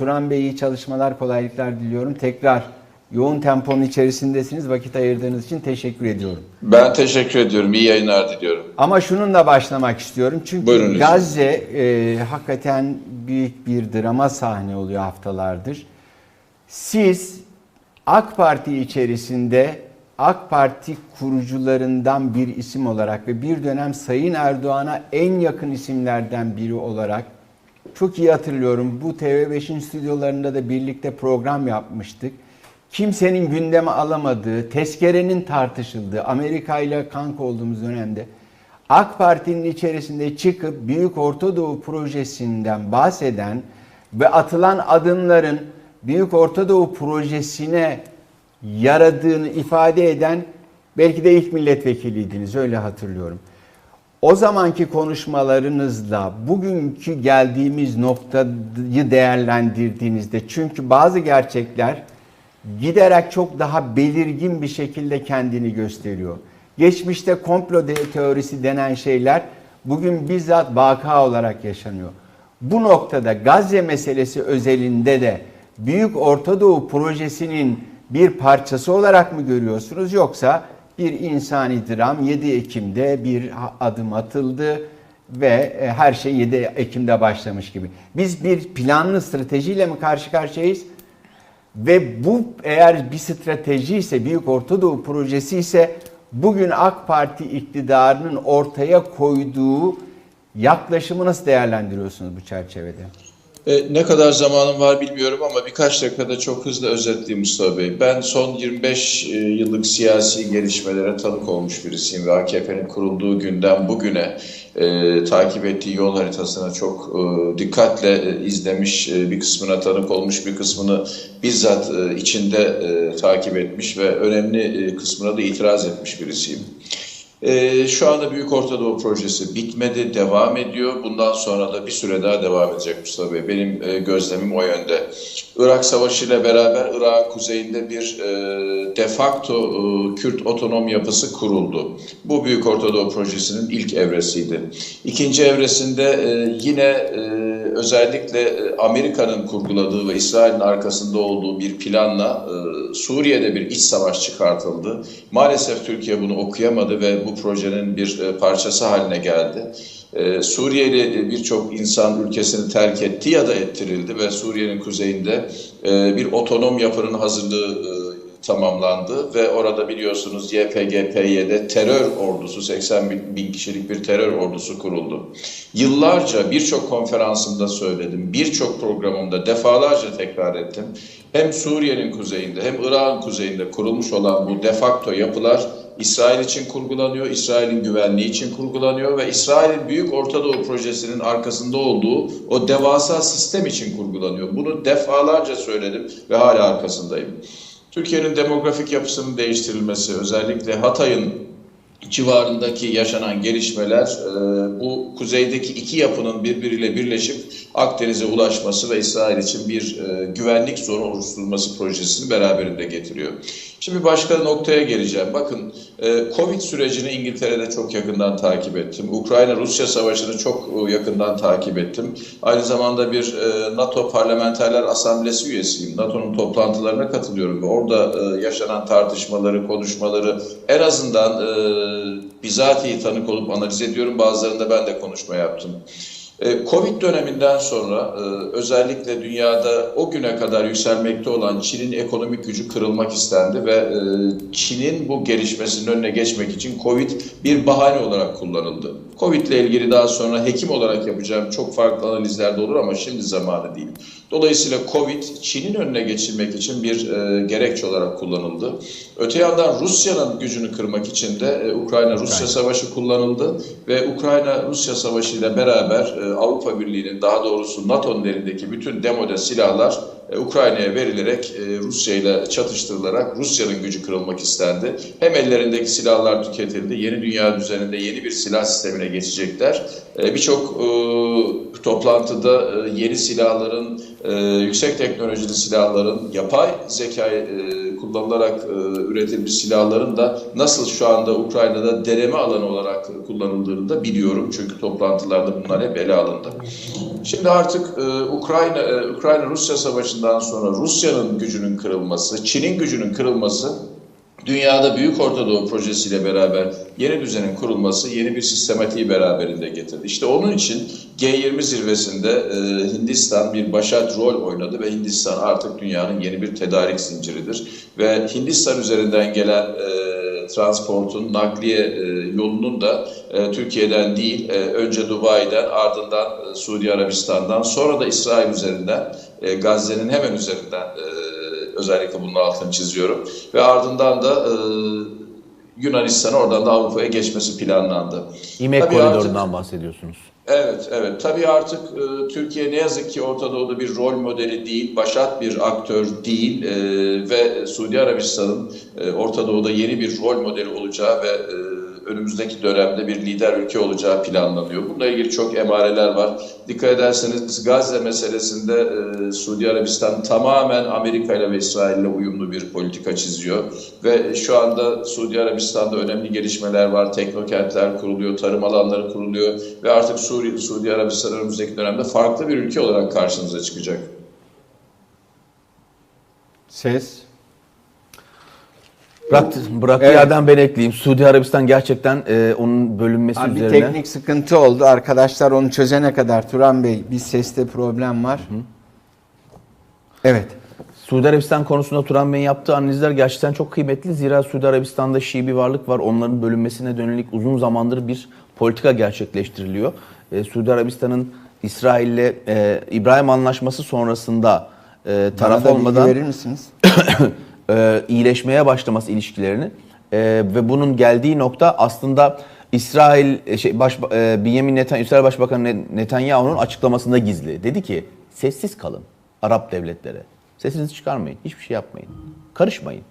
Turan Bey iyi çalışmalar, kolaylıklar diliyorum. Tekrar yoğun temponun içerisindesiniz. Vakit ayırdığınız için teşekkür ediyorum. Ben teşekkür ediyorum. İyi yayınlar diliyorum. Ama şununla başlamak istiyorum. Çünkü Buyurun. Gazze e, hakikaten büyük bir drama sahne oluyor haftalardır. Siz AK Parti içerisinde AK Parti kurucularından bir isim olarak ve bir dönem Sayın Erdoğan'a en yakın isimlerden biri olarak çok iyi hatırlıyorum. Bu TV5'in stüdyolarında da birlikte program yapmıştık. Kimsenin gündeme alamadığı, tezkerenin tartışıldığı, Amerika ile kanka olduğumuz dönemde AK Parti'nin içerisinde çıkıp Büyük Orta Doğu projesinden bahseden ve atılan adımların Büyük Orta Doğu projesine yaradığını ifade eden belki de ilk milletvekiliydiniz öyle hatırlıyorum. O zamanki konuşmalarınızla bugünkü geldiğimiz noktayı değerlendirdiğinizde çünkü bazı gerçekler giderek çok daha belirgin bir şekilde kendini gösteriyor. Geçmişte komplo teorisi denen şeyler bugün bizzat vaka olarak yaşanıyor. Bu noktada Gazze meselesi özelinde de Büyük Orta Doğu projesinin bir parçası olarak mı görüyorsunuz yoksa bir insani dram 7 Ekim'de bir adım atıldı ve e, her şey 7 Ekim'de başlamış gibi. Biz bir planlı stratejiyle mi karşı karşıyayız? Ve bu eğer bir strateji ise, Büyük Orta Doğu projesi ise bugün AK Parti iktidarının ortaya koyduğu yaklaşımı nasıl değerlendiriyorsunuz bu çerçevede? E, ne kadar zamanım var bilmiyorum ama birkaç dakikada çok hızlı özetleyeyim Mustafa Bey. Ben son 25 e, yıllık siyasi gelişmelere tanık olmuş birisiyim ve AKP'nin kurulduğu günden bugüne e, takip ettiği yol haritasına çok e, dikkatle e, izlemiş, e, bir kısmına tanık olmuş, bir kısmını bizzat e, içinde e, takip etmiş ve önemli e, kısmına da itiraz etmiş birisiyim. Ee, şu anda Büyük Orta Doğu Projesi bitmedi, devam ediyor. Bundan sonra da bir süre daha devam edecek Mustafa Bey. Benim e, gözlemim o yönde. Irak Savaşı ile beraber Irak'ın kuzeyinde bir e, de facto e, Kürt otonom yapısı kuruldu. Bu Büyük Orta Doğu Projesi'nin ilk evresiydi. İkinci evresinde e, yine e, özellikle e, Amerika'nın kurguladığı ve İsrail'in arkasında olduğu bir planla e, Suriye'de bir iç savaş çıkartıldı. Maalesef Türkiye bunu okuyamadı ve bu projenin bir e, parçası haline geldi. E, Suriyeli e, birçok insan ülkesini terk etti ya da ettirildi ve Suriye'nin kuzeyinde e, bir otonom yapının hazırlığı e, tamamlandı ve orada biliyorsunuz YPG-PYD terör ordusu 80 bin, bin kişilik bir terör ordusu kuruldu. Yıllarca birçok konferansımda söyledim, birçok programımda defalarca tekrar ettim. Hem Suriye'nin kuzeyinde hem Irak'ın kuzeyinde kurulmuş olan bu de facto yapılar İsrail için kurgulanıyor, İsrail'in güvenliği için kurgulanıyor ve İsrail'in Büyük Orta Doğu Projesi'nin arkasında olduğu o devasa sistem için kurgulanıyor. Bunu defalarca söyledim ve hala arkasındayım. Türkiye'nin demografik yapısının değiştirilmesi, özellikle Hatay'ın civarındaki yaşanan gelişmeler e, bu kuzeydeki iki yapının birbiriyle birleşip Akdeniz'e ulaşması ve İsrail için bir e, güvenlik sorunu oluşturulması projesini beraberinde getiriyor. Şimdi başka noktaya geleceğim. Bakın e, Covid sürecini İngiltere'de çok yakından takip ettim. Ukrayna-Rusya savaşını çok e, yakından takip ettim. Aynı zamanda bir e, NATO Parlamenterler Asamblesi üyesiyim. NATO'nun toplantılarına katılıyorum ve orada e, yaşanan tartışmaları, konuşmaları en azından e, bizatihi tanık olup analiz ediyorum. Bazılarında ben de konuşma yaptım. E, Covid döneminden sonra e, özellikle dünyada o güne kadar yükselmekte olan Çin'in ekonomik gücü kırılmak istendi ve e, Çin'in bu gelişmesinin önüne geçmek için Covid bir bahane olarak kullanıldı. Covid ile ilgili daha sonra hekim olarak yapacağım çok farklı analizler de olur ama şimdi zamanı değil. Dolayısıyla Covid Çin'in önüne geçirmek için bir e, gerekçe olarak kullanıldı. Öte yandan Rusya'nın gücünü kırmak için de e, Ukrayna-Rusya savaşı kullanıldı ve Ukrayna-Rusya savaşı ile beraber e, Avrupa Birliği'nin daha doğrusu NATO'nun elindeki bütün demode silahlar Ukrayna'ya verilerek e, Rusya ile çatıştırılarak Rusya'nın gücü kırılmak istendi. Hem ellerindeki silahlar tüketildi, yeni dünya düzeninde yeni bir silah sistemine geçecekler. E, Birçok e, toplantıda e, yeni silahların e, yüksek teknolojili silahların, yapay zeka e, kullanılarak e, üretilmiş silahların da nasıl şu anda Ukrayna'da deneme alanı olarak kullanıldığını da biliyorum. Çünkü toplantılarda bunlar hep ele alındı. Şimdi artık e, Ukrayna e, Ukrayna-Rusya savaşından sonra Rusya'nın gücünün kırılması, Çin'in gücünün kırılması dünyada Büyük Orta Doğu projesiyle beraber yeni düzenin kurulması yeni bir sistematiği beraberinde getirdi. İşte onun için G20 zirvesinde e, Hindistan bir başat rol oynadı ve Hindistan artık dünyanın yeni bir tedarik zinciridir. Ve Hindistan üzerinden gelen e, transportun, nakliye e, yolunun da e, Türkiye'den değil, e, önce Dubai'den, ardından e, Suudi Arabistan'dan, sonra da İsrail üzerinden, e, Gazze'nin hemen üzerinden e, özellikle bunun altını çiziyorum. Ve ardından da e, Yunanistan'a oradan da Avrupa'ya geçmesi planlandı. İmek Tabii koridorundan artık- bahsediyorsunuz. Evet, evet. Tabii artık e, Türkiye ne yazık ki Orta Doğu'da bir rol modeli değil, başat bir aktör değil e, ve Suudi Arabistan'ın e, Orta Doğu'da yeni bir rol modeli olacağı ve e, önümüzdeki dönemde bir lider ülke olacağı planlanıyor. Bununla ilgili çok emareler var. Dikkat ederseniz Gazze meselesinde e, Suudi Arabistan tamamen Amerika ile ve İsrail ile uyumlu bir politika çiziyor. Ve şu anda Suudi Arabistan'da önemli gelişmeler var. Teknokentler kuruluyor, tarım alanları kuruluyor ve artık Suriye, Suudi Arabistan önümüzdeki dönemde farklı bir ülke olarak karşınıza çıkacak. Ses. Bıraktı, bıraktığı Evet. yerden ben ekleyeyim. Suudi Arabistan gerçekten e, onun bölünmesi Abi bir üzerine... teknik sıkıntı oldu. Arkadaşlar onu çözene kadar Turan Bey bir seste problem var. Evet. Suudi Arabistan konusunda Turan Bey'in yaptığı analizler gerçekten çok kıymetli. Zira Suudi Arabistan'da Şii bir varlık var. Onların bölünmesine dönelik uzun zamandır bir politika gerçekleştiriliyor. E, Suudi Arabistan'ın İsrail'le e, İbrahim Anlaşması sonrasında e, taraf Bana da olmadan verir misiniz? e, iyileşmeye başlaması ilişkilerini E, ve bunun geldiği nokta aslında İsrail e, şey baş e, Benjamin Netanyahu İsrail Başbakanı Net- Netanyahu'nun açıklamasında gizli. Dedi ki sessiz kalın Arap devletlere. Sesinizi çıkarmayın. Hiçbir şey yapmayın. Karışmayın.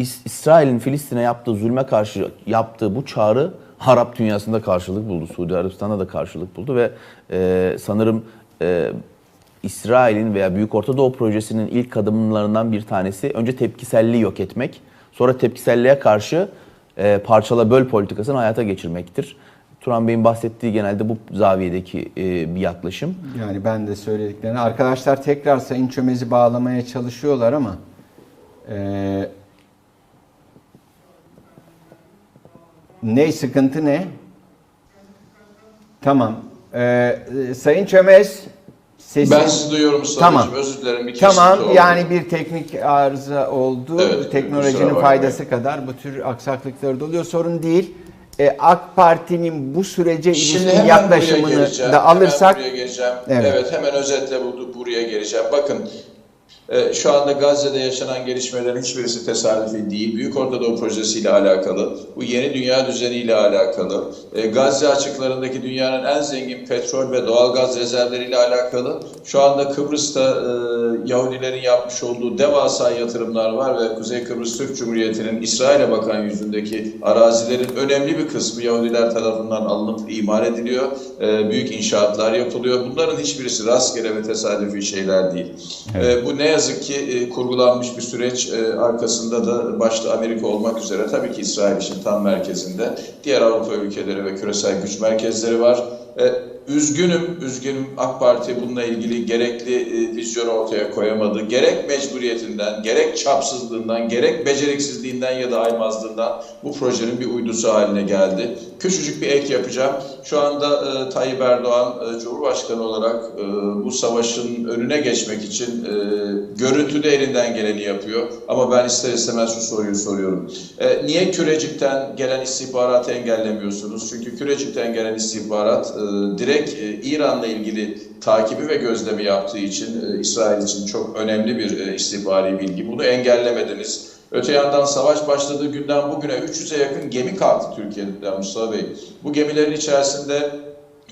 İs- İsrail'in Filistin'e yaptığı zulme karşı yaptığı bu çağrı Arap dünyasında karşılık buldu. Suudi Arabistan'da da karşılık buldu ve e, sanırım e, İsrail'in veya Büyük Orta Doğu Projesi'nin ilk adımlarından bir tanesi önce tepkiselliği yok etmek, sonra tepkiselliğe karşı e, parçala böl politikasını hayata geçirmektir. Turan Bey'in bahsettiği genelde bu zaviyedeki e, bir yaklaşım. Yani ben de söylediklerini. Arkadaşlar tekrar Sayın Çömez'i bağlamaya çalışıyorlar ama eee ne sıkıntı ne? Tamam. Eee, Sayın Çömez sesi Ben sizi duyuyorum Mustafa Tamam. Özür dilerim. Bir Tamam oldu. yani bir teknik arıza oldu. Evet, Teknolojinin faydası kadar bu tür aksaklıkları da oluyor. Sorun değil. E, AK Parti'nin bu sürece ilişkin yaklaşımını da alırsak hemen buraya geleceğim. Evet. Evet. hemen özetle bu, buraya geleceğim. Bakın şu anda Gazze'de yaşanan gelişmelerin hiçbirisi tesadüfi değil. Büyük Orta Doğu Projesi ile alakalı, bu yeni dünya düzeni ile alakalı, e, Gazze açıklarındaki dünyanın en zengin petrol ve doğal gaz rezervleri ile alakalı, şu anda Kıbrıs'ta e, Yahudilerin yapmış olduğu devasa yatırımlar var ve Kuzey Kıbrıs Türk Cumhuriyeti'nin İsrail'e bakan yüzündeki arazilerin önemli bir kısmı Yahudiler tarafından alınıp imar ediliyor. E, büyük inşaatlar yapılıyor. Bunların hiçbirisi rastgele ve tesadüfi şeyler değil. E, bu ne yazık ki e, kurgulanmış bir süreç. E, arkasında da başta Amerika olmak üzere tabii ki İsrail işin tam merkezinde diğer Avrupa ülkeleri ve küresel güç merkezleri var. Üzgünüm, üzgünüm AK Parti bununla ilgili gerekli e, vizyonu ortaya koyamadı. Gerek mecburiyetinden, gerek çapsızlığından, gerek beceriksizliğinden ya da aymazlığından bu projenin bir uydusu haline geldi. Küçücük bir ek yapacağım. Şu anda e, Tayyip Erdoğan e, Cumhurbaşkanı olarak e, bu savaşın önüne geçmek için e, görüntüde elinden geleni yapıyor. Ama ben ister istemez şu soruyu soruyorum. E, niye Kürecik'ten gelen istihbaratı engellemiyorsunuz? Çünkü Kürecik'ten gelen istihbarat e, direkt e, İran'la ilgili takibi ve gözlemi yaptığı için e, İsrail için çok önemli bir e, istihbari bilgi. Bunu engellemediniz. Öte yandan savaş başladığı günden bugüne 300'e yakın gemi kalktı Türkiye'den Mustafa Bey. Bu gemilerin içerisinde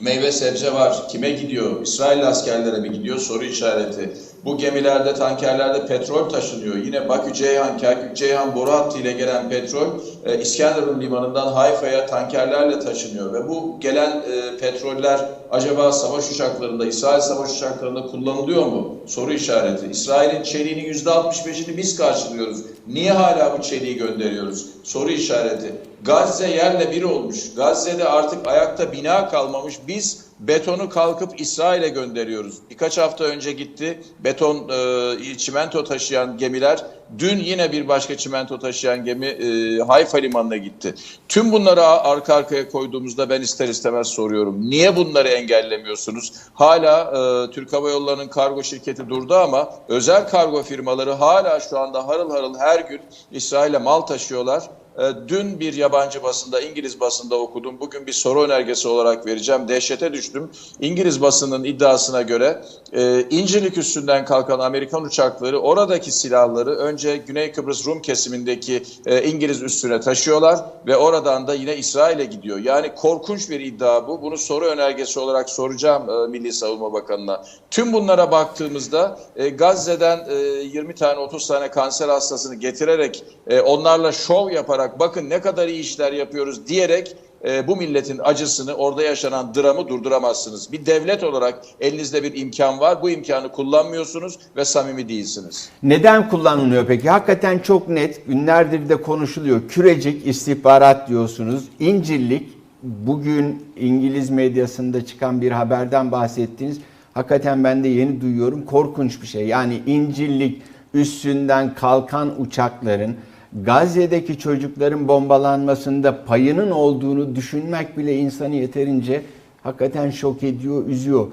meyve sebze var. Kime gidiyor? İsrail askerlere mi gidiyor? Soru işareti. Bu gemilerde, tankerlerde petrol taşınıyor. Yine Bakü Ceyhan, Kerkük Ceyhan boru hattı ile gelen petrol e, İskenderun limanından Hayfa'ya tankerlerle taşınıyor ve bu gelen e, petroller acaba savaş uçaklarında, İsrail savaş uçaklarında kullanılıyor mu? Soru işareti. İsrail'in çeliğinin %65'ini biz karşılıyoruz. Niye hala bu çeliği gönderiyoruz? Soru işareti. Gazze yerle bir olmuş. Gazze'de artık ayakta bina kalmamış. Biz betonu kalkıp İsrail'e gönderiyoruz. Birkaç hafta önce gitti beton e, çimento taşıyan gemiler. Dün yine bir başka çimento taşıyan gemi e, Hayfa limanına gitti. Tüm bunları arka arkaya koyduğumuzda ben ister istemez soruyorum. Niye bunları engellemiyorsunuz? Hala e, Türk Hava Yolları'nın kargo şirketi durdu ama özel kargo firmaları hala şu anda harıl harıl her gün İsrail'e mal taşıyorlar. E, Dün bir yabancı basında, İngiliz basında okudum. Bugün bir soru önergesi olarak vereceğim. Dehşete düştüm. İngiliz basının iddiasına göre e, İncirlik üstünden kalkan Amerikan uçakları oradaki silahları önce Güney Kıbrıs Rum kesimindeki e, İngiliz üstüne taşıyorlar ve oradan da yine İsrail'e gidiyor. Yani korkunç bir iddia bu. Bunu soru önergesi olarak soracağım e, Milli Savunma Bakanı'na. Tüm bunlara baktığımızda e, Gazze'den e, 20 tane 30 tane kanser hastasını getirerek e, onlarla şov yaparak bakın ne kadar iyi işler yapıyoruz diyerek e, bu milletin acısını orada yaşanan dramı durduramazsınız. Bir devlet olarak elinizde bir imkan var. Bu imkanı kullanmıyorsunuz ve samimi değilsiniz. Neden kullanılıyor peki? Hakikaten çok net. Günlerdir de konuşuluyor. Kürecik istihbarat diyorsunuz. İncirlik bugün İngiliz medyasında çıkan bir haberden bahsettiniz. Hakikaten ben de yeni duyuyorum. Korkunç bir şey. Yani İncirlik üstünden kalkan uçakların Gazze'deki çocukların bombalanmasında payının olduğunu düşünmek bile insanı yeterince hakikaten şok ediyor, üzüyor.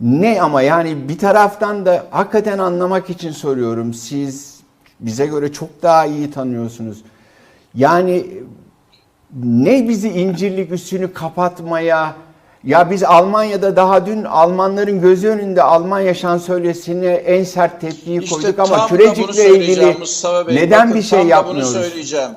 Ne ama yani bir taraftan da hakikaten anlamak için soruyorum. Siz bize göre çok daha iyi tanıyorsunuz. Yani ne bizi incirlik üstünü kapatmaya ya biz Almanya'da daha dün Almanların gözü önünde Almanya şansölyesine en sert tepkiyi koyduk ama Kürecik'le ilgili Bey. neden Bakın, bir şey yapmıyoruz? Bunu söyleyeceğim.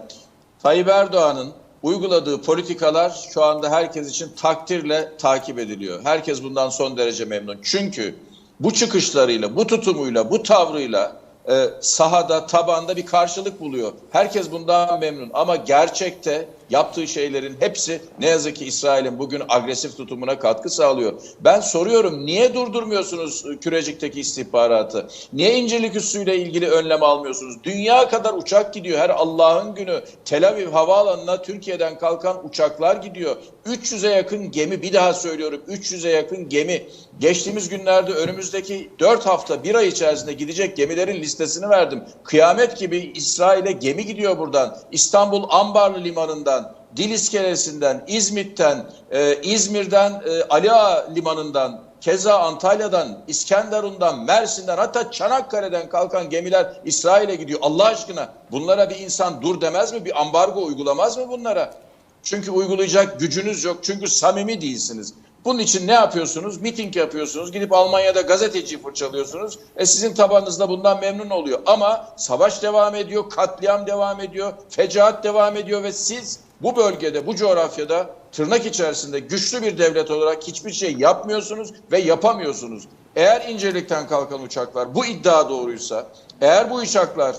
Tayyip Erdoğan'ın uyguladığı politikalar şu anda herkes için takdirle takip ediliyor. Herkes bundan son derece memnun. Çünkü bu çıkışlarıyla, bu tutumuyla, bu tavrıyla e, sahada, tabanda bir karşılık buluyor. Herkes bundan memnun ama gerçekte yaptığı şeylerin hepsi ne yazık ki İsrail'in bugün agresif tutumuna katkı sağlıyor. Ben soruyorum niye durdurmuyorsunuz Kürecik'teki istihbaratı? Niye İncirlik üssüyle ilgili önlem almıyorsunuz? Dünya kadar uçak gidiyor her Allah'ın günü. Tel Aviv havaalanına Türkiye'den kalkan uçaklar gidiyor. 300'e yakın gemi bir daha söylüyorum 300'e yakın gemi. Geçtiğimiz günlerde önümüzdeki 4 hafta 1 ay içerisinde gidecek gemilerin listesini verdim. Kıyamet gibi İsrail'e gemi gidiyor buradan. İstanbul Ambarlı Limanı'ndan Dil İskelesi'nden, İzmit'ten, e, İzmir'den, e, Ali Ağa Limanı'ndan, keza Antalya'dan, İskenderun'dan, Mersin'den hatta Çanakkale'den kalkan gemiler İsrail'e gidiyor. Allah aşkına bunlara bir insan dur demez mi? Bir ambargo uygulamaz mı bunlara? Çünkü uygulayacak gücünüz yok. Çünkü samimi değilsiniz. Bunun için ne yapıyorsunuz? Miting yapıyorsunuz. Gidip Almanya'da gazeteci fırçalıyorsunuz. E sizin tabanınızda bundan memnun oluyor. Ama savaş devam ediyor, katliam devam ediyor, fecaat devam ediyor ve siz bu bölgede, bu coğrafyada tırnak içerisinde güçlü bir devlet olarak hiçbir şey yapmıyorsunuz ve yapamıyorsunuz. Eğer İncirlik'ten kalkan uçaklar bu iddia doğruysa, eğer bu uçaklar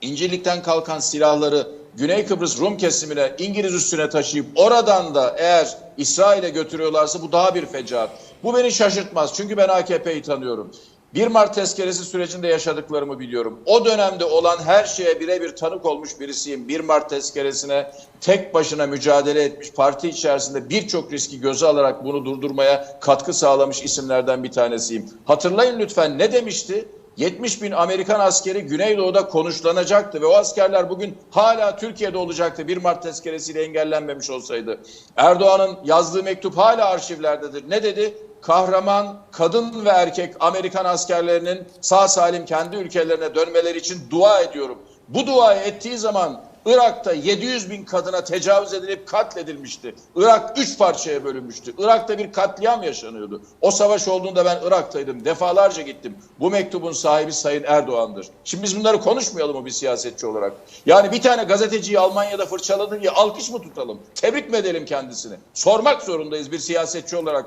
İncirlik'ten kalkan silahları Güney Kıbrıs Rum kesimine İngiliz üstüne taşıyıp oradan da eğer İsrail'e götürüyorlarsa bu daha bir fecaat. Bu beni şaşırtmaz çünkü ben AKP'yi tanıyorum. 1 Mart tezkeresi sürecinde yaşadıklarımı biliyorum. O dönemde olan her şeye birebir tanık olmuş birisiyim. 1 Mart tezkeresine tek başına mücadele etmiş, parti içerisinde birçok riski göze alarak bunu durdurmaya katkı sağlamış isimlerden bir tanesiyim. Hatırlayın lütfen ne demişti? 70 bin Amerikan askeri Güneydoğu'da konuşlanacaktı ve o askerler bugün hala Türkiye'de olacaktı 1 Mart tezkeresiyle engellenmemiş olsaydı. Erdoğan'ın yazdığı mektup hala arşivlerdedir. Ne dedi? Kahraman kadın ve erkek Amerikan askerlerinin sağ salim kendi ülkelerine dönmeleri için dua ediyorum. Bu duayı ettiği zaman Irak'ta 700 bin kadına tecavüz edilip katledilmişti. Irak üç parçaya bölünmüştü. Irak'ta bir katliam yaşanıyordu. O savaş olduğunda ben Irak'taydım. Defalarca gittim. Bu mektubun sahibi Sayın Erdoğan'dır. Şimdi biz bunları konuşmayalım mı bir siyasetçi olarak? Yani bir tane gazeteciyi Almanya'da fırçaladı diye alkış mı tutalım? Tebrik mi edelim kendisini? Sormak zorundayız bir siyasetçi olarak.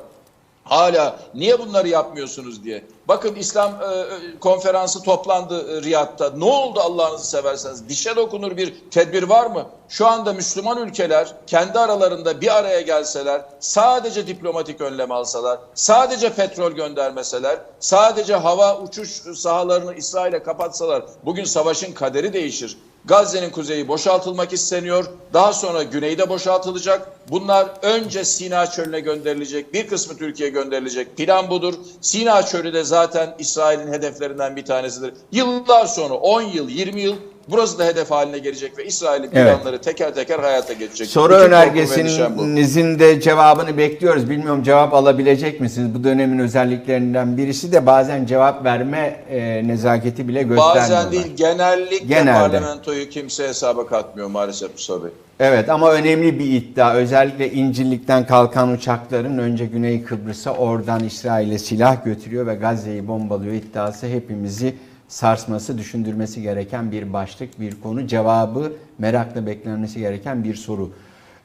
Hala niye bunları yapmıyorsunuz diye. Bakın İslam e, e, konferansı toplandı e, Riyad'da. Ne oldu Allah'ınızı severseniz? Dişe dokunur bir tedbir var mı? Şu anda Müslüman ülkeler kendi aralarında bir araya gelseler, sadece diplomatik önlem alsalar, sadece petrol göndermeseler, sadece hava uçuş sahalarını İsrail'e kapatsalar, bugün savaşın kaderi değişir. Gazze'nin kuzeyi boşaltılmak isteniyor. Daha sonra güneyde boşaltılacak. Bunlar önce Sina Çölü'ne gönderilecek. Bir kısmı Türkiye'ye gönderilecek. Plan budur. Sina Çölü de zaten İsrail'in hedeflerinden bir tanesidir. Yıllar sonra 10 yıl, 20 yıl burası da hedef haline gelecek ve İsrail'in Evet. planları teker teker hayata geçecek. Soru Bütün önergesinizin de cevabını bekliyoruz. Bilmiyorum cevap alabilecek misiniz? Bu dönemin özelliklerinden birisi de bazen cevap verme e, nezaketi bile göstermiyorlar. Bazen değil genellikle Genelde. parlamentoyu kimse hesaba katmıyor maalesef Mustafa Bey. Evet ama önemli bir iddia. Özellikle İncirlik'ten kalkan uçakların önce Güney Kıbrıs'a oradan İsrail'e silah götürüyor ve Gazze'yi bombalıyor iddiası hepimizi sarsması, düşündürmesi gereken bir başlık, bir konu. Cevabı merakla beklenmesi gereken bir soru.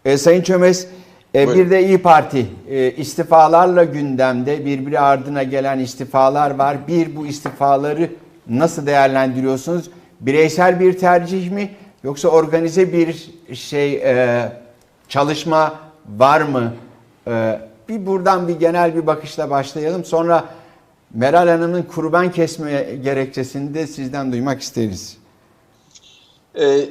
E, Sayın Çömez, e, Buyurun. bir de İyi Parti e, istifalarla gündemde birbiri ardına gelen istifalar var. Bir bu istifaları nasıl değerlendiriyorsunuz? Bireysel bir tercih mi yoksa organize bir şey e, çalışma var mı? E, bir buradan bir genel bir bakışla başlayalım. Sonra Meral Hanım'ın kurban kesme gerekçesini de sizden duymak isteriz. Ee,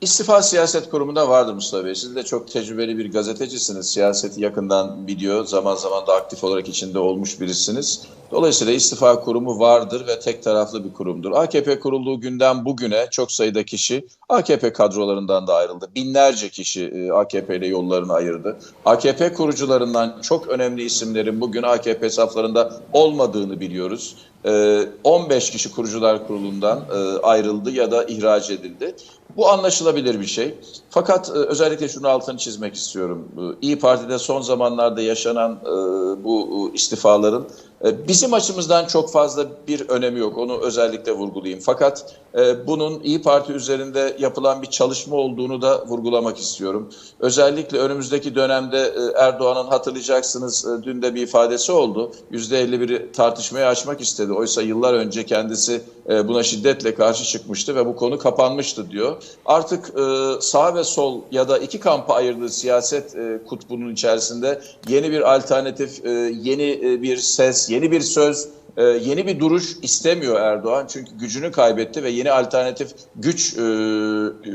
İstifa Siyaset Kurumu'nda vardır Mustafa Bey. Siz de çok tecrübeli bir gazetecisiniz. Siyaseti yakından biliyor. Zaman zaman da aktif olarak içinde olmuş birisiniz. Dolayısıyla istifa kurumu vardır ve tek taraflı bir kurumdur. AKP kurulduğu günden bugüne çok sayıda kişi AKP kadrolarından da ayrıldı. Binlerce kişi e, AKP ile yollarını ayırdı. AKP kurucularından çok önemli isimlerin bugün AKP saflarında olmadığını biliyoruz. Ee, 15 kişi kurucular kurulundan e, ayrıldı ya da ihraç edildi. Bu anlaşılabilir bir şey. Fakat e, özellikle şunu altını çizmek istiyorum. E, İyi Parti'de son zamanlarda yaşanan e, bu istifaların bizim açımızdan çok fazla bir önemi yok. Onu özellikle vurgulayayım. Fakat bunun İyi Parti üzerinde yapılan bir çalışma olduğunu da vurgulamak istiyorum. Özellikle önümüzdeki dönemde Erdoğan'ın hatırlayacaksınız dün de bir ifadesi oldu. %51'i tartışmaya açmak istedi. Oysa yıllar önce kendisi buna şiddetle karşı çıkmıştı ve bu konu kapanmıştı diyor. Artık e, sağ ve sol ya da iki kampa ayırdığı siyaset e, kutbunun içerisinde yeni bir alternatif, e, yeni e, bir ses, yeni bir söz, e, yeni bir duruş istemiyor Erdoğan. Çünkü gücünü kaybetti ve yeni alternatif güç e,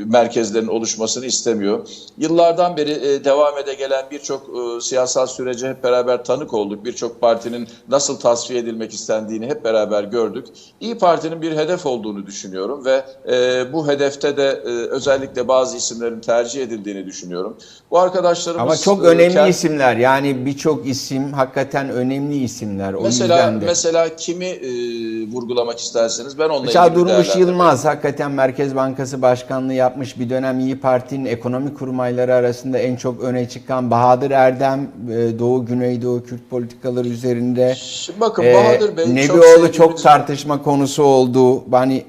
merkezlerinin oluşmasını istemiyor. Yıllardan beri e, devam ede gelen birçok e, siyasal sürece hep beraber tanık olduk. Birçok partinin nasıl tasfiye edilmek istendiğini hep beraber gördük. İyi Parti'nin bir hedef olduğunu düşünüyorum ve e, bu hedefte de e, özellikle bazı isimlerin tercih edildiğini düşünüyorum. Bu arkadaşlarımız Ama çok e, önemli kend- isimler yani birçok isim hakikaten önemli isimler. O Mesela de. mesela kimi e, vurgulamak isterseniz ben onunla Mesela ilgili Durmuş. Yılmaz hakikaten Merkez Bankası Başkanlığı yapmış bir dönem İyi Parti'nin ekonomi kurmayları arasında en çok öne çıkan Bahadır Erdem e, Doğu Güneydoğu Kürt politikaları üzerinde Şimdi bakın e, Bahadır Bey çok Nebioğlu çok sevdiğimiz- tartışma konusu oldu. Hani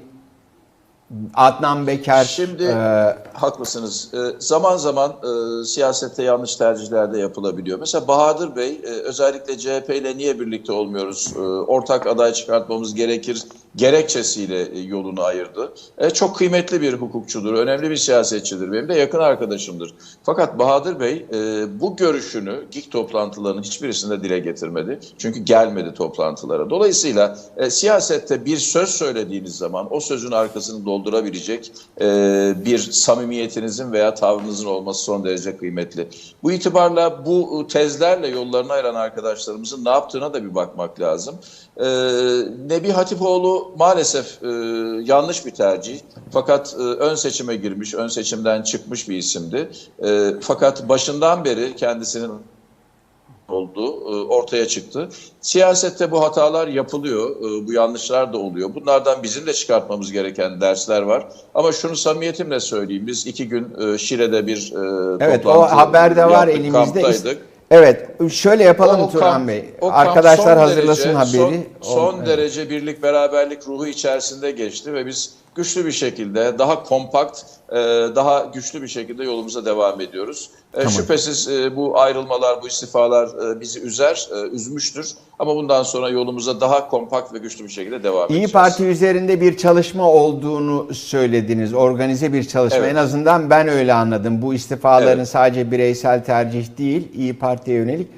Adnan Beker Şimdi e, haklısınız. Ee, zaman zaman e, siyasette yanlış tercihler de yapılabiliyor. Mesela Bahadır Bey e, özellikle CHP ile niye birlikte olmuyoruz? E, ortak aday çıkartmamız gerekir gerekçesiyle e, yolunu ayırdı. E, çok kıymetli bir hukukçudur, önemli bir siyasetçidir. Benim de yakın arkadaşımdır. Fakat Bahadır Bey e, bu görüşünü GİK toplantılarının hiçbirisinde dile getirmedi. Çünkü gelmedi toplantılara. Dolayısıyla e, siyasette bir söz söylediğiniz zaman o sözün arkasını doldurabilecek e, bir samimiyetinizin veya tavrınızın olması son derece kıymetli. Bu itibarla bu tezlerle yollarını ayıran arkadaşlarımızın ne yaptığına da bir bakmak lazım. E, Nebi Hatipoğlu maalesef e, yanlış bir tercih. Fakat e, ön seçime girmiş, ön seçimden çıkmış bir isimdi. E, fakat başından beri kendisinin olduğu e, ortaya çıktı. Siyasette bu hatalar yapılıyor, e, bu yanlışlar da oluyor. Bunlardan bizim de çıkartmamız gereken dersler var. Ama şunu samimiyetimle söyleyeyim, biz iki gün e, Şile'de bir e, Evet o toplantı haberde var elimizde. kamptaydık. Evet şöyle yapalım O Turan kamp- Bey. o Arkadaşlar hazırlasın derece- haberi. Son, son O- evet. derece birlik beraberlik ruhu içerisinde geçti ve biz güçlü bir şekilde daha kompakt, e, daha güçlü bir şekilde yolumuza devam ediyoruz. E, Şüphesiz e, bu ayrılmalar, bu istifalar e, bizi üzer, e, üzmüştür. Ama bundan sonra yolumuza daha kompakt ve güçlü bir şekilde devam İyi edeceğiz. Parti üzerinde bir çalışma olduğunu söylediniz. Organize bir çalışma. Evet. En azından ben öyle anladım. Bu istifaların Evet. sadece bireysel tercih değil, İyi Parti'ye yönelik.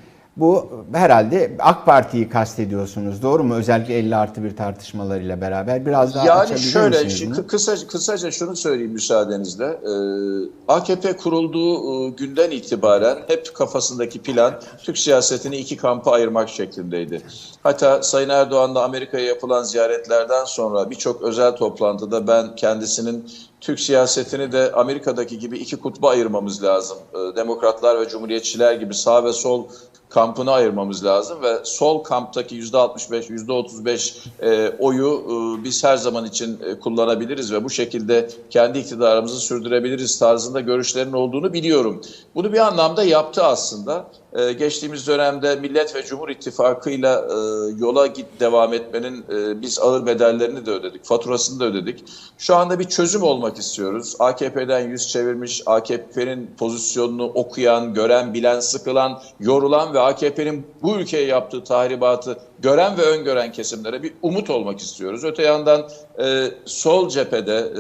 Bu herhalde AK Parti'yi kastediyorsunuz. Doğru mu? Özellikle 50 artı bir tartışmalarıyla beraber. Biraz daha Yani açabilir şöyle, misiniz bunu? kı- kısaca, kısaca şunu söyleyeyim müsaadenizle. Ee, AKP kurulduğu e, günden itibaren hep kafasındaki plan Türk siyasetini iki kampa ayırmak şeklindeydi. Hatta Sayın Erdoğan da Amerika'ya yapılan ziyaretlerden sonra birçok özel toplantıda ben kendisinin Türk siyasetini de Amerika'daki gibi iki kutba ayırmamız lazım. Ee, Demokratlar ve Cumhuriyetçiler gibi sağ ve sol kampını ayırmamız lazım ve sol kamptaki %65, %35 e, oyu e, biz her zaman için e, kullanabiliriz ve bu şekilde kendi iktidarımızı sürdürebiliriz tarzında görüşlerin olduğunu biliyorum. Bunu bir anlamda yaptı aslında. E, geçtiğimiz dönemde Millet ve Cumhur İttifakı'yla e, yola git devam etmenin e, biz ağır bedellerini de ödedik, faturasını da ödedik. Şu anda bir çözüm olmak istiyoruz. AKP'den yüz çevirmiş, AKP'nin pozisyonunu okuyan, gören, bilen, sıkılan, yorulan ve AKP'nin bu ülkeye yaptığı tahribatı gören ve öngören kesimlere bir umut olmak istiyoruz. Öte yandan e, sol cephede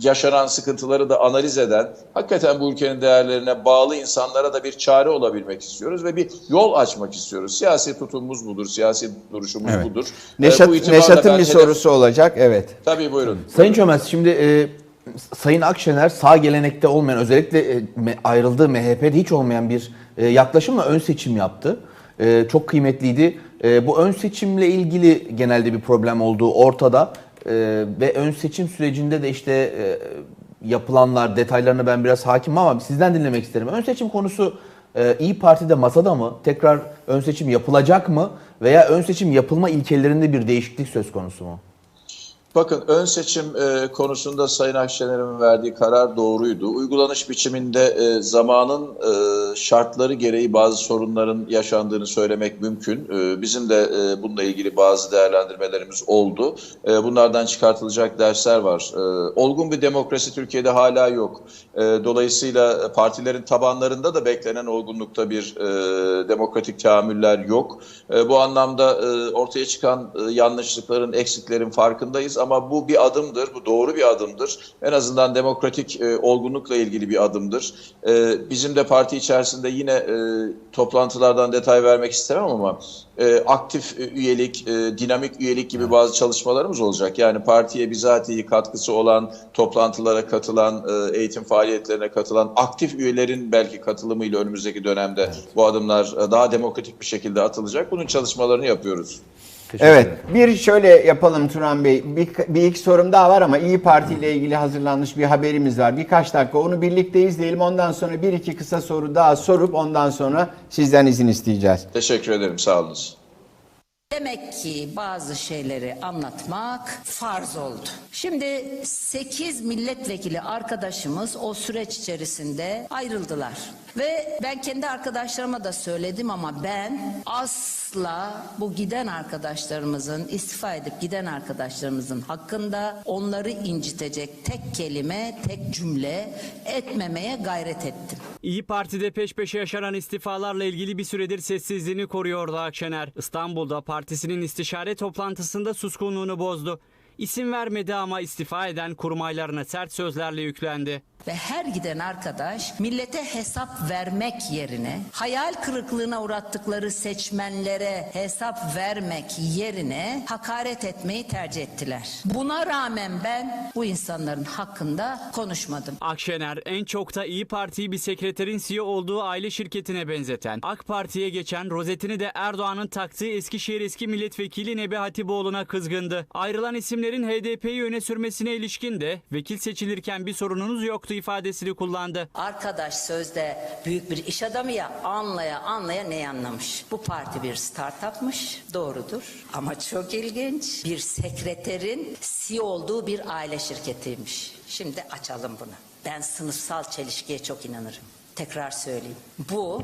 yaşanan sıkıntıları da analiz eden, hakikaten bu ülkenin değerlerine bağlı insanlara da bir çare olabilmek istiyoruz ve bir yol açmak istiyoruz. Siyasi tutumumuz budur, siyasi duruşumuz Evet. budur. Neşat, bu itibarla Neşat'ın bir sorusu olacak. Evet. Tabii buyurun. Sayın Çömez şimdi e, Sayın Akşener sağ gelenekte olmayan özellikle e, ayrıldığı MHP'de hiç olmayan bir e, yaklaşımla ön seçim yaptı. E, çok kıymetliydi. E, bu ön seçimle ilgili genelde bir problem olduğu ortada. E, ve ön seçim sürecinde de işte e, yapılanlar detaylarına ben biraz hakimim ama sizden dinlemek isterim. Ön seçim konusu e, İyi Parti'de masada mı? Tekrar ön seçim yapılacak mı? Veya ön seçim yapılma ilkelerinde bir değişiklik söz konusu mu? Bakın ön seçim e, konusunda Sayın Akşener'in verdiği karar doğruydu. Uygulanış biçiminde e, zamanın e, şartları gereği bazı sorunların yaşandığını söylemek mümkün. E, bizim de e, bununla ilgili bazı değerlendirmelerimiz oldu. E, bunlardan çıkartılacak dersler var. E, olgun bir demokrasi Türkiye'de hala yok. E, dolayısıyla partilerin tabanlarında da beklenen olgunlukta bir e, demokratik tahammüller yok. E, bu anlamda e, ortaya çıkan e, yanlışlıkların, eksiklerin farkındayız ama bu bir adımdır, bu doğru bir adımdır. En azından demokratik e, olgunlukla ilgili bir adımdır. E, bizim de parti içerisinde yine e, toplantılardan detay vermek istemem ama e, aktif e, üyelik, e, dinamik üyelik gibi bazı çalışmalarımız olacak. Yani partiye bizatihi katkısı olan, toplantılara katılan, e, eğitim faaliyetlerine katılan aktif üyelerin belki katılımıyla önümüzdeki dönemde bu adımlar e, daha demokratik bir şekilde atılacak. Bunun çalışmalarını yapıyoruz. Teşekkür Evet. ederim. Bir şöyle yapalım Turan Bey. Bir, bir iki sorum daha var ama İyi Parti ile ilgili hazırlanmış bir haberimiz var. Birkaç dakika onu birlikte izleyelim. Ondan sonra bir iki kısa soru daha sorup ondan sonra sizden izin isteyeceğiz. Teşekkür ederim. Sağ olunuz. Demek ki bazı şeyleri anlatmak farz oldu. Şimdi 8 milletvekili arkadaşımız o süreç içerisinde ayrıldılar. Ve ben kendi arkadaşlarıma da söyledim ama ben asla bu giden arkadaşlarımızın, istifa edip giden arkadaşlarımızın hakkında onları incitecek tek kelime, tek cümle etmemeye gayret ettim. İyi Parti'de peş peşe yaşanan istifalarla ilgili bir süredir sessizliğini koruyordu Akşener. İstanbul'da partisinin istişare toplantısında suskunluğunu bozdu. İsim vermedi ama istifa eden kurmaylarına sert sözlerle yüklendi. Ve her giden arkadaş millete hesap vermek yerine hayal kırıklığına uğrattıkları seçmenlere hesap vermek yerine hakaret etmeyi tercih ettiler. Buna rağmen ben bu insanların hakkında konuşmadım. Akşener en çok da İyi Parti'yi bir sekreterin CEO olduğu aile şirketine benzeten, AK Parti'ye geçen rozetini de Erdoğan'ın taktığı Eskişehir eski milletvekili Nebi Hatipoğlu'na kızgındı. Ayrılan isimlerin HDP'yi öne sürmesine ilişkin de vekil seçilirken bir sorununuz yoktu ifadesini kullandı. Arkadaş sözde büyük bir iş adamı ya anlaya anlaya ne anlamış? Bu parti bir startupmış doğrudur ama çok ilginç. Bir sekreterin CEO olduğu bir aile şirketiymiş. Şimdi açalım bunu. Ben sınıfsal çelişkiye çok inanırım. Tekrar söyleyeyim. Bu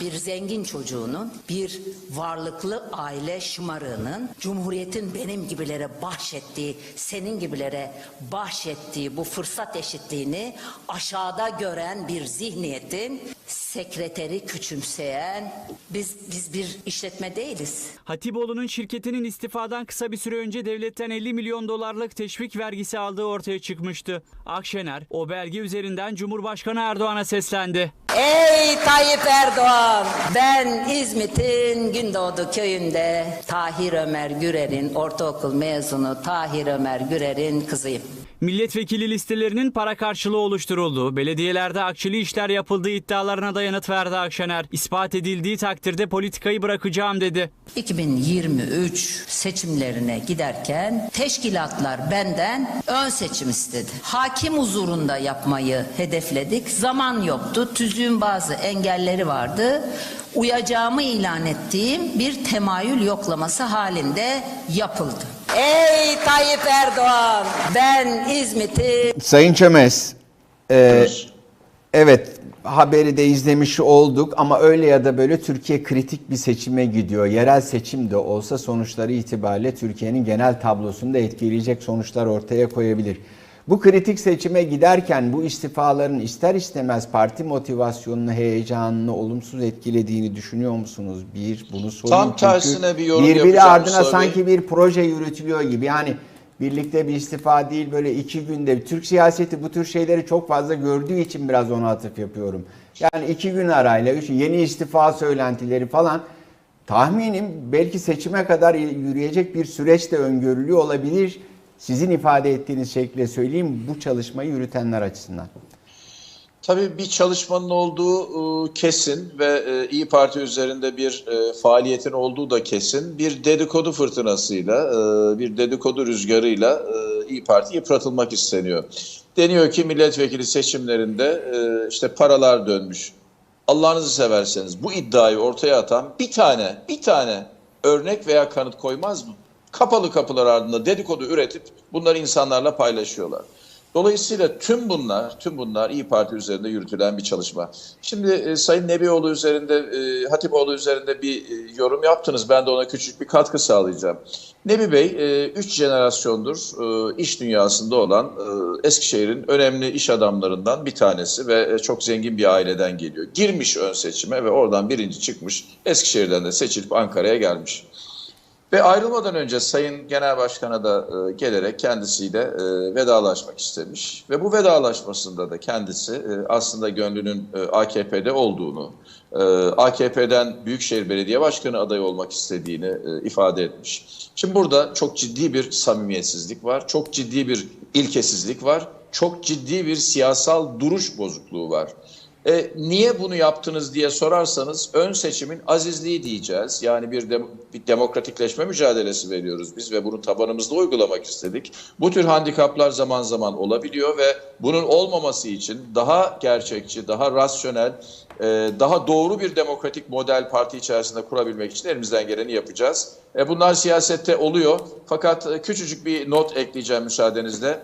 bir zengin çocuğunun, bir varlıklı aile şımarığının, Cumhuriyet'in benim gibilere bahşettiği, senin gibilere bahşettiği bu fırsat eşitliğini aşağıda gören bir zihniyetin sekreteri küçümseyen, biz biz bir işletme değiliz. Hatipoğlu'nun şirketinin istifadan kısa bir süre önce devletten 50 milyon dolarlık teşvik vergisi aldığı ortaya çıkmıştı. Akşener o belge üzerinden Cumhurbaşkanı Erdoğan'a seslendi. Ey Tayyip Erdoğan! Ben İzmit'in Gündoğdu köyünde Tahir Ömer Gürer'in ortaokul mezunu Tahir Ömer Gürer'in kızıyım. Milletvekili listelerinin para karşılığı oluşturulduğu, belediyelerde akçeli işler yapıldığı iddialarına da yanıt verdi Akşener. İspat edildiği takdirde politikayı bırakacağım dedi. 2023 seçimlerine giderken teşkilatlar benden ön seçim istedi. Hakim huzurunda yapmayı hedefledik. Zaman yoktu. Tüzüğün bazı engelleri vardı. Uyacağımı ilan ettiğim bir temayül yoklaması halinde yapıldı. Ey Tayyip Erdoğan! Ben İzmit'i Sayın Çömez, e, evet haberi de izlemiş olduk ama öyle ya da böyle Türkiye kritik bir seçime gidiyor. Yerel seçim de olsa sonuçları itibariyle Türkiye'nin genel tablosunu da etkileyecek sonuçlar ortaya koyabilir. Bu kritik seçime giderken bu istifaların ister istemez parti motivasyonunu, heyecanını olumsuz etkilediğini düşünüyor musunuz? Bir, bunu sorayım. Tam çünkü tersine bir yorum Birbiri ardına sanki bir proje yürütülüyor gibi. Yani birlikte bir istifa değil böyle iki günde. Türk siyaseti bu tür şeyleri çok fazla gördüğü için biraz ona atıf yapıyorum. Yani iki gün arayla üç, yeni istifa söylentileri falan tahminim belki seçime kadar yürüyecek bir süreç de öngörülüyor olabilir. Sizin ifade ettiğiniz şekilde söyleyeyim bu çalışmayı yürütenler açısından. Tabii bir çalışmanın olduğu e, kesin ve e, İyi Parti üzerinde bir e, faaliyetin olduğu da kesin. Bir dedikodu fırtınasıyla, bir dedikodu rüzgarıyla İyi Parti yıpratılmak isteniyor. Deniyor ki milletvekili seçimlerinde işte paralar dönmüş. Allah'ınızı severseniz bu iddiayı ortaya atan bir tane, bir tane örnek veya kanıt koymaz mı? Kapalı kapılar ardında dedikodu üretip bunları insanlarla paylaşıyorlar. Dolayısıyla tüm bunlar, tüm bunlar İyi Parti üzerinde yürütülen bir çalışma. Şimdi e, Sayın Nebioğlu üzerinde, e, Hatipoğlu üzerinde bir e, yorum yaptınız. Ben de ona küçük bir katkı sağlayacağım. Nebi Bey, e, üç jenerasyondur e, iş dünyasında olan e, Eskişehir'in önemli iş adamlarından bir tanesi ve e, çok zengin bir aileden geliyor. Girmiş ön seçime ve oradan birinci çıkmış. Eskişehir'den de seçilip Ankara'ya gelmiş. Ve ayrılmadan önce Sayın Genel Başkan'a da e, gelerek kendisiyle e, vedalaşmak istemiş. Ve bu vedalaşmasında da kendisi e, aslında gönlünün e, AKP'de olduğunu, e, AKP'den Büyükşehir Belediye Başkanı adayı olmak istediğini e, ifade etmiş. Şimdi burada çok ciddi bir samimiyetsizlik var, çok ciddi bir ilkesizlik var, çok ciddi bir siyasal duruş bozukluğu var. E, niye bunu yaptınız diye sorarsanız ön seçimin azizliği diyeceğiz. Yani bir, dem- bir demokratikleşme mücadelesi veriyoruz biz ve bunu tabanımızda uygulamak istedik. Bu tür handikaplar zaman zaman olabiliyor ve bunun olmaması için daha gerçekçi, daha rasyonel, e, daha doğru bir demokratik model parti içerisinde kurabilmek için elimizden geleni yapacağız. E, bunlar siyasette oluyor fakat e, küçücük bir not ekleyeceğim müsaadenizle.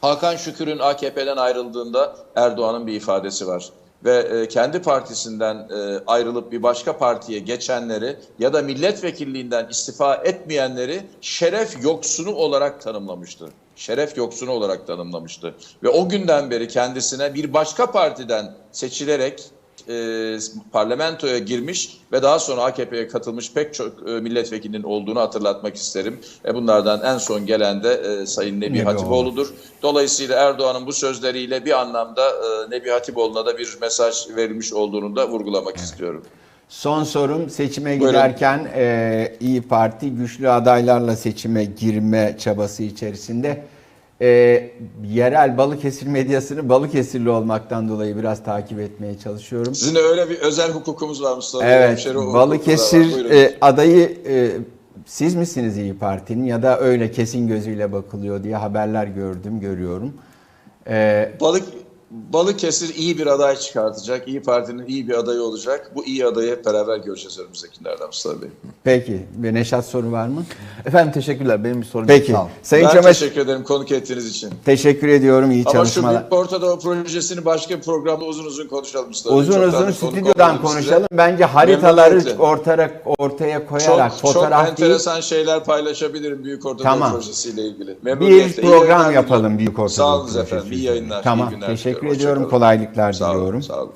Hakan Şükür'ün AKP'den ayrıldığında Erdoğan'ın bir ifadesi var. Ve e, kendi partisinden e, ayrılıp bir başka partiye geçenleri ya da milletvekilliğinden istifa etmeyenleri şeref yoksunu olarak tanımlamıştı. Şeref yoksunu olarak tanımlamıştı. Ve o günden beri kendisine bir başka partiden seçilerek e, parlamentoya girmiş ve daha sonra AKP'ye katılmış pek çok e, milletvekilinin olduğunu hatırlatmak isterim. E, bunlardan en son gelen de e, Sayın Nebi Nebioğlu. Hatipoğlu'dur. Dolayısıyla Erdoğan'ın bu sözleriyle bir anlamda e, Nebi Hatipoğlu'na da bir mesaj verilmiş olduğunu da vurgulamak istiyorum. Son sorum seçime Buyurun. giderken e, İyi Parti güçlü adaylarla seçime girme çabası içerisinde e, yerel Balıkesir medyasını Balıkesirli olmaktan dolayı biraz takip etmeye çalışıyorum. Sizin öyle bir özel hukukumuz var Mustafa. Evet, Balıkesir e, adayı e, siz misiniz İyi Parti'nin ya da öyle kesin gözüyle bakılıyor diye haberler gördüm, görüyorum. E, Balık Balıkesir iyi bir aday çıkartacak. İyi Parti'nin iyi bir adayı olacak. Bu iyi adayı hep beraber göreceğiz önümüzdeki günlerde Mustafa Bey. Peki. Ve Neşat soru var mı? Efendim teşekkürler. Benim bir sorum yok. Peki. Sağ olun. Sayın ben Çamaşır teşekkür ederim konuk ettiğiniz için. teşekkür ediyorum. İyi Ama şu çalışmalar. Büyük Orta Doğu projesini başka bir programda uzun uzun konuşalım Mustafa Bey. Uzun Çok uzun stüdyodan olalım size. konuşalım. Bence haritaları ortaya ortaya koyarak Çok, çok fotoğraf değil enteresan şeyler paylaşabilirim Büyük Orta Doğu Tamam. projesiyle ilgili. bir Memnuniyetle. İyi program yapalım. Büyük Orta Sağ olun efendim. İyi yayınlar. Tamam. iyi günler Teşekkür diliyorum. ediyorum. Kolaylıklar Sağ olun, diliyorum. Sağ olun.